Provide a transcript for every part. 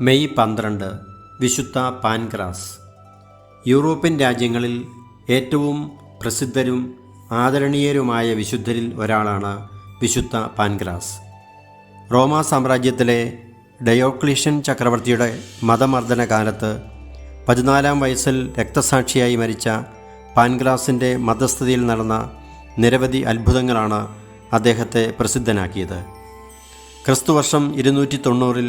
May പന്ത്രണ്ട് വിശുദ്ധ Pancras European രാജ്യങ്ങളിൽ ഏറ്റവും പ്രസിദ്ധരും ആദരണീയരുമായ വിശുദ്ധരിൽ ഒരാളാണ് വിശുദ്ധ പാൻക്രാസ് റോമാ സാമ്രാജ്യത്തിലെ ഡയോക്ലിഷ്യൻ ചക്രവർത്തിയുടെ മതമർദ്ദന കാലത്ത് പതിനാലാം വയസ്സിൽ രക്തസാക്ഷിയായി മരിച്ച പാൻഗ്രാസിന്റെ മധ്യസ്ഥതയിൽ നടന്ന നിരവധി അത്ഭുതങ്ങളാണ് അദ്ദേഹത്തെ പ്രസിദ്ധനാക്കിയത്. ക്രിസ്തുവർഷം ഇരുന്നൂറ്റി തൊണ്ണൂറിൽ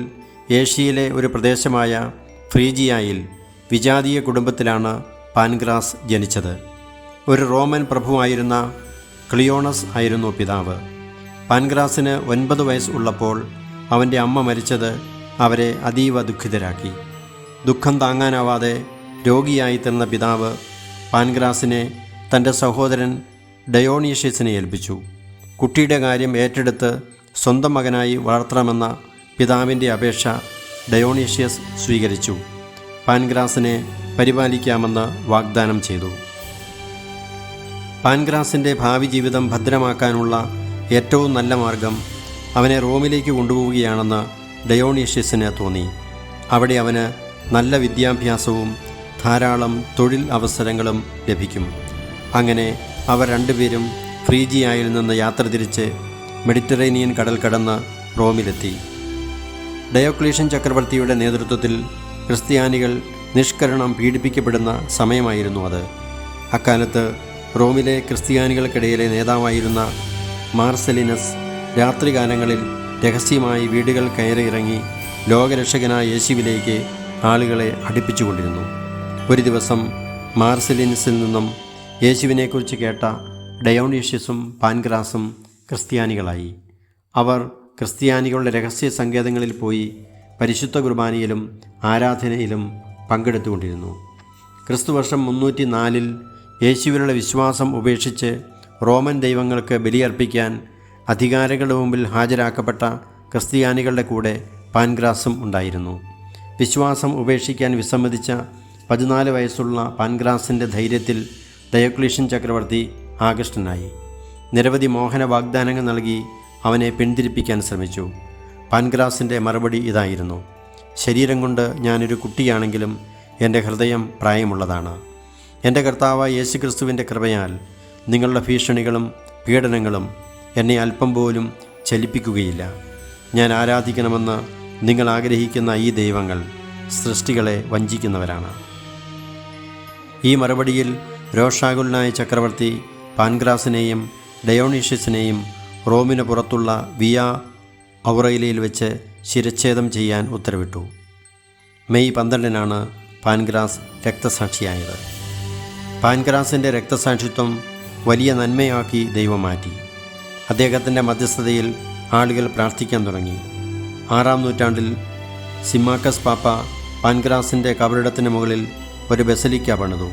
ഏഷ്യയിലെ ഒരു പ്രദേശമായ ഫ്രീജിയായിൽ വിജാതീയ കുടുംബത്തിലാണ് പാൻഗ്രാസ് ജനിച്ചത്. ഒരു റോമൻ പ്രഭുവായിരുന്ന ക്ലിയോണസ് ആയിരുന്നു പിതാവ്. പാൻഗ്രാസിന് ഒൻപത് വയസ്സ് ഉള്ളപ്പോൾ അവന്റെ അമ്മ മരിച്ചത് അവരെ അതീവ ദുഃഖിതരാക്കി. ദുഃഖം താങ്ങാനാവാതെ രോഗിയായി തീർന്ന പിതാവ് പാൻഗ്രാസിനെ തന്റെ സഹോദരൻ ഡയോണീഷ്യസിനെ ഏൽപ്പിച്ചു. കുട്ടിയുടെ കാര്യം ഏറ്റെടുത്ത് സ്വന്തം മകനായി വളർത്തണമെന്ന പിതാവിന്റെ അപേക്ഷ ഡയോണീഷ്യസ് സ്വീകരിച്ചു. പാൻഗ്രാസിനെ പരിപാലിക്കാമെന്ന് വാഗ്ദാനം ചെയ്തു. പാൻഗ്രാസിന്റെ ഭാവി ജീവിതം ഭദ്രമാക്കാനുള്ള ഏറ്റവും നല്ല മാർഗം അവനെ റോമിലേക്ക് കൊണ്ടുപോവുകയാണെന്ന് ഡയോണീഷ്യസിന് തോന്നി. അവിടെ അവന് നല്ല വിദ്യാഭ്യാസവും ധാരാളം തൊഴിൽ അവസരങ്ങളും ലഭിക്കും. അങ്ങനെ അവർ രണ്ടുപേരും ഫ്രീജിയായിൽ നിന്ന് യാത്ര തിരിച്ച് മെഡിറ്ററേനിയൻ കടൽ കടന്ന് റോമിലെത്തി. ഡയോക്ലീഷ്യൻ ചക്രവർത്തിയുടെ നേതൃത്വത്തിൽ ക്രിസ്ത്യാനികൾ നിഷ്കരണം പീഡിപ്പിക്കപ്പെടുന്ന സമയമായിരുന്നു അത്. അക്കാലത്ത് റോമിലെ ക്രിസ്ത്യാനികൾക്കിടയിലെ നേതാവായിരുന്ന മാർസലിനസ് രാത്രികാലങ്ങളിൽ രഹസ്യമായി വീടുകൾ കയറിയിറങ്ങി ലോകരക്ഷകനായ യേശുവിലേക്ക് ആളുകളെ അടുപ്പിച്ചുകൊണ്ടിരുന്നു. ഒരു ദിവസം മാർസെലിനസിൽ നിന്നും യേശുവിനെക്കുറിച്ച് കേട്ട ഡയോണീഷ്യസും പാൻഗ്രാസും ക്രിസ്ത്യാനികളായി. അവർ ക്രിസ്ത്യാനികളുടെ രഹസ്യ സങ്കേതങ്ങളിൽ പോയി പരിശുദ്ധ കുർബാനയിലും ആരാധനയിലും പങ്കെടുത്തുകൊണ്ടിരുന്നു. ക്രിസ്തുവർഷം മുന്നൂറ്റി നാലിൽ യേശുവിനുള്ള വിശ്വാസം ഉപേക്ഷിച്ച് റോമൻ ദൈവങ്ങൾക്ക് ബലിയർപ്പിക്കാൻ അധികാരികളുടെ മുമ്പിൽ ഹാജരാക്കപ്പെട്ട ക്രിസ്ത്യാനികളുടെ കൂടെ പാൻഗ്രാസും ഉണ്ടായിരുന്നു. വിശ്വാസം ഉപേക്ഷിക്കാൻ വിസമ്മതിച്ച പതിനാല് വയസ്സുള്ള പാൻഗ്രാസിന്റെ ധൈര്യത്തിൽ ഡയോക്ലീഷ്യൻ ചക്രവർത്തി ആകൃഷ്ടനായി നിരവധി മോഹന വാഗ്ദാനങ്ങൾ നൽകി അവനെ പിന്തിരിപ്പിക്കാൻ ശ്രമിച്ചു. പാൻഗ്രാസിന്റെ മറുപടി ഇതായിരുന്നു. ശരീരം കൊണ്ട് ഞാനൊരു കുട്ടിയാണെങ്കിലും എന്റെ ഹൃദയം പ്രായമുള്ളതാണ്. എന്റെ കർത്താവ് യേശുക്രിസ്തുവിന്റെ കൃപയാൽ നിങ്ങളുടെ ഭീഷണികളും പീഡനങ്ങളും എന്നെ അല്പം പോലും ചലിപ്പിക്കുകയില്ല. ഞാൻ ആരാധിക്കണമെന്ന് നിങ്ങൾ ആഗ്രഹിക്കുന്ന ഈ ദൈവങ്ങൾ സൃഷ്ടികളെ വഞ്ചിക്കുന്നവരാണ്. ഈ മറുപടിയിൽ രോഷാകുലനായ ചക്രവർത്തി പാൻഗ്രാസിനെയും ഡയോണീഷ്യസിനെയും റോമിന് പുറത്തുള്ള വിയ ഔറയിലയിൽ വെച്ച് ശിരച്ഛേദം ചെയ്യാൻ ഉത്തരവിട്ടു. May പന്ത്രണ്ടിനാണ് pancreas രക്തസാക്ഷിയായത്. പാൻഗ്രാസിന്റെ രക്തസാക്ഷിത്വം വലിയ നന്മയാക്കി ദൈവം മാറ്റി അദ്ദേഹത്തിന്റെ മധ്യസ്ഥതയിൽ ആളുകൾ പ്രാർത്ഥിക്കാൻ തുടങ്ങി. ആറാം നൂറ്റാണ്ടിൽ സിമാക്കസ് പാപ്പ പാൻഗ്രാസിന്റെ കബറിടത്തിന് മുകളിൽ ഒരു ബസലിക്ക പണിതു.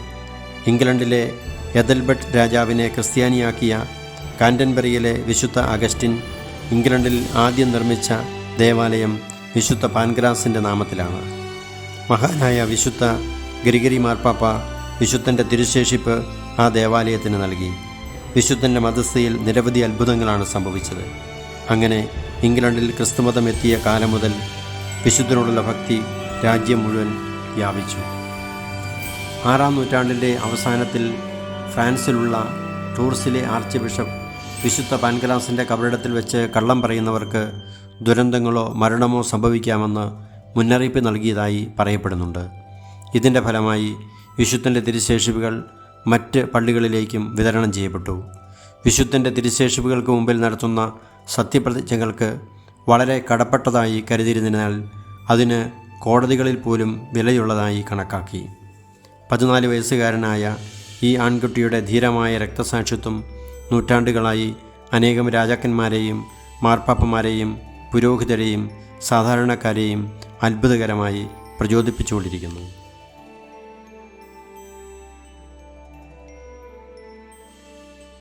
ഇംഗ്ലണ്ടിലെ എദൽബട്ട് രാജാവിനെ ക്രിസ്ത്യാനിയാക്കിയ കാന്റൻബറിയിലെ വിശുദ്ധ അഗസ്റ്റിൻ ഇംഗ്ലണ്ടിൽ ആദ്യം നിർമ്മിച്ച ദേവാലയം വിശുദ്ധ പാൻഗ്രാസിന്റെ നാമത്തിലാണ്. മഹാനായ വിശുദ്ധ ഗരിഗരി മാർപ്പാപ്പ വിശുദ്ധന്റെ തിരുശേഷിപ്പ് ആ ദേവാലയത്തിന് നൽകി. വിശുദ്ധന്റെ മതസ്ഥയിൽ നിരവധി അത്ഭുതങ്ങളാണ് സംഭവിച്ചത്. അങ്ങനെ ഇംഗ്ലണ്ടിൽ ക്രിസ്തുമതം എത്തിയ കാലം മുതൽ വിശുദ്ധനോടുള്ള ഭക്തി രാജ്യം മുഴുവൻ വ്യാപിച്ചു. ആറാം നൂറ്റാണ്ടിന്റെ അവസാനത്തിൽ ഫ്രാൻസിലുള്ള ടൂർസിലെ ആർച്ച് ബിഷപ്പ് വിശുദ്ധ പാൻകലാസിന്റെ കബറിടത്തിൽ വെച്ച് കള്ളം പറയുന്നവർക്ക് ദുരന്തങ്ങളോ മരണമോ സംഭവിക്കാമെന്ന് മുന്നറിയിപ്പ് നൽകിയതായി പറയപ്പെടുന്നുണ്ട്. ഇതിന്റെ ഫലമായി വിശുദ്ധന്റെ തിരുശേഷിപ്പുകൾ മറ്റ് പള്ളികളിലേക്കും വിതരണം ചെയ്യപ്പെട്ടു. വിശുദ്ധന്റെ തിരുശേഷിപ്പുകൾക്ക് മുമ്പിൽ നടത്തുന്ന സത്യപ്രതിജ്ഞകൾക്ക് വളരെ കടപ്പെട്ടതായി കരുതിയിരുന്നതിനാൽ അതിന് കോടതികളിൽ പോലും വിലയുള്ളതായി കണക്കാക്കി. പതിനാല് വയസ്സുകാരനായ ഈ ആൺകുട്ടിയുടെ ധീരമായ രക്തസാക്ഷിത്വം നൂറ്റാണ്ടുകളായി അനേകം രാജാക്കന്മാരെയും മാർപ്പാപ്പമാരെയും പുരോഹിതരെയും സാധാരണക്കാരെയും അത്ഭുതകരമായി പ്രചോദിപ്പിച്ചുകൊണ്ടിരിക്കുന്നു.